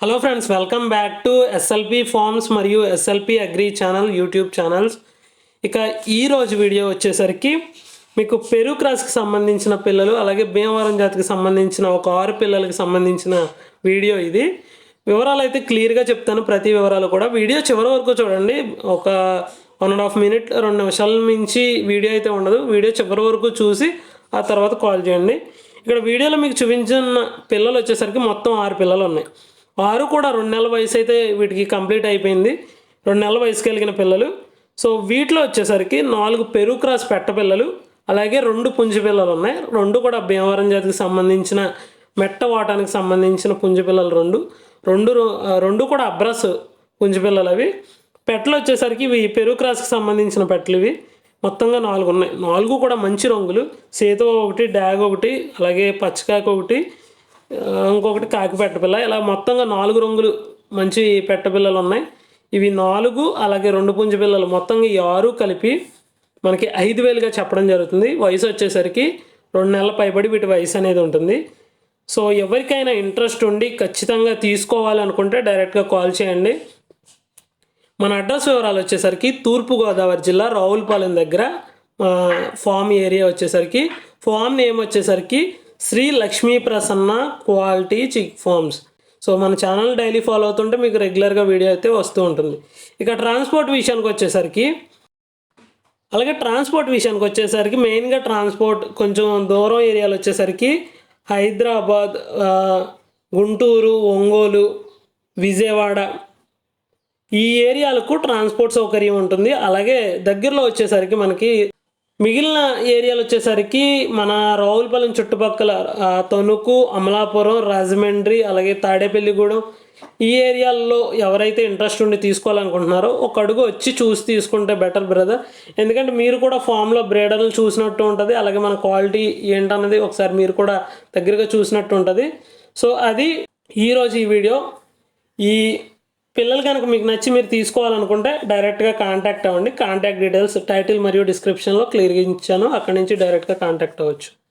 Hello friends welcome back to SLP farms మరియు SLP agri channel YouTube channels ఇక ఈ రోజు వీడియో వచ్చేసరికి మీకు పెరు క్రాస్కి సంబంధించిన పిల్లలు అలాగే భీమవరం జాతికి సంబంధించిన ఒక ఆరు పిల్లలకి సంబంధించిన వీడియో ఇది. వివరాలు అయితే క్లియర్గా చెప్తాను. ప్రతి వివరాలు కూడా వీడియో చివరి వరకు చూడండి. ఒక వన్ అండ్ హాఫ్ మినిట్ రెండు నిమిషాల మించి వీడియో అయితే ఉండదు. వీడియో చివరి వరకు చూసి ఆ తర్వాత కాల్ చేయండి. ఇక్కడ వీడియోలో మీకు చూపించిన పిల్లలు వచ్చేసరికి మొత్తం ఆరు పిల్లలు ఉన్నాయి. వారు కూడా రెండు నెలల వయసు అయితే వీటికి కంప్లీట్ అయిపోయింది. రెండు నెలల వయసు కలిగిన పిల్లలు. సో వీటిలో వచ్చేసరికి నాలుగు పెరుగు క్రాస్ పెట్ట పిల్లలు అలాగే రెండు పుంజు పిల్లలు ఉన్నాయి. రెండు కూడా భీమవరం జాతికి సంబంధించిన మెట్ట వాటానికి సంబంధించిన పుంజు పిల్లలు రెండు. రెండు రెండు కూడా అబ్రస్ పుంజు పిల్లలు అవి. పెట్టలు వచ్చేసరికి ఇవి పెరుగు క్రాస్కి సంబంధించిన పెట్టలు ఇవి. మొత్తంగా నాలుగు ఉన్నాయి. నాలుగు కూడా మంచి రంగులు. సేతువ ఒకటి డ్యాగ్ ఒకటి అలాగే పచ్చకాక ఒకటి ఇంకొకటి కాకి పిల్ల ఇలా మొత్తంగా నాలుగు రంగులు మంచి పెట్ట పిల్లలు ఉన్నాయి. ఇవి నాలుగు అలాగే రెండు పుంజు పిల్లలు. మొత్తంగా ఈ ఆరు కలిపి మనకి ఐదు వేలుగా చెప్పడం జరుగుతుంది. వయసు వచ్చేసరికి రెండు నెలల పైబడి వీటి వయసు అనేది ఉంటుంది. సో ఎవరికైనా ఇంట్రెస్ట్ ఉండి ఖచ్చితంగా తీసుకోవాలనుకుంటే డైరెక్ట్గా కాల్ చేయండి. మన అడ్రస్ వివరాలు వచ్చేసరికి తూర్పుగోదావరి జిల్లా రావులపాలెం దగ్గర ఫామ్ ఏరియా వచ్చేసరికి. ఫామ్ నేమ్ వచ్చేసరికి Shri Lakshmi Prasanna quality chick farms so మన ఛానల్ డైలీ ఫాలో అవుతుంటే మీకు రెగ్యులర్గా వీడియో అయితే వస్తూ ఉంటుంది. ఇక ట్రాన్స్పోర్ట్ విషయానికి వచ్చేసరికి అలాగే ట్రాన్స్పోర్ట్ విషయానికి వచ్చేసరికి మెయిన్గా ట్రాన్స్పోర్ట్ కొంచెం దూరం ఏరియాలు వచ్చేసరికి హైదరాబాద్ గుంటూరు ఒంగోలు విజయవాడ ఈ ఏరియాలకు ట్రాన్స్పోర్ట్ సౌకర్యం ఉంటుంది. అలాగే దగ్గరలో వచ్చేసరికి మనకి మిగిలిన ఏరియాలు వచ్చేసరికి మన రావులపాలెం చుట్టుపక్కల తణుకు అమలాపురం రాజమండ్రి అలాగే తాడేపల్లిగూడెం ఈ ఏరియాల్లో ఎవరైతే ఇంట్రెస్ట్ ఉండి తీసుకోవాలనుకుంటున్నారో ఒక అడుగు వచ్చి చూసి తీసుకుంటే బెటర్ బ్రదర్. ఎందుకంటే మీరు కూడా ఫామ్లో బ్రేడర్లు చూసినట్టు ఉంటుంది అలాగే మన క్వాలిటీ ఏంటన్నది ఒకసారి మీరు కూడా దగ్గరగా చూసినట్టు ఉంటుంది. సో అది ఈరోజు ఈ వీడియో. ఈ పిల్లలు కనుక మీకు నచ్చి మీరు తీసుకోవాలనుకుంటే డైరెక్ట్గా కాంటాక్ట్ అవ్వండి. కాంటాక్ట్ డీటెయిల్స్ టైటిల్ మరియు డిస్క్రిప్షన్లో క్లియర్గా ఇచ్చాను. అక్కడి నుంచి డైరెక్ట్గా కాంటాక్ట్ అవ్వచ్చు.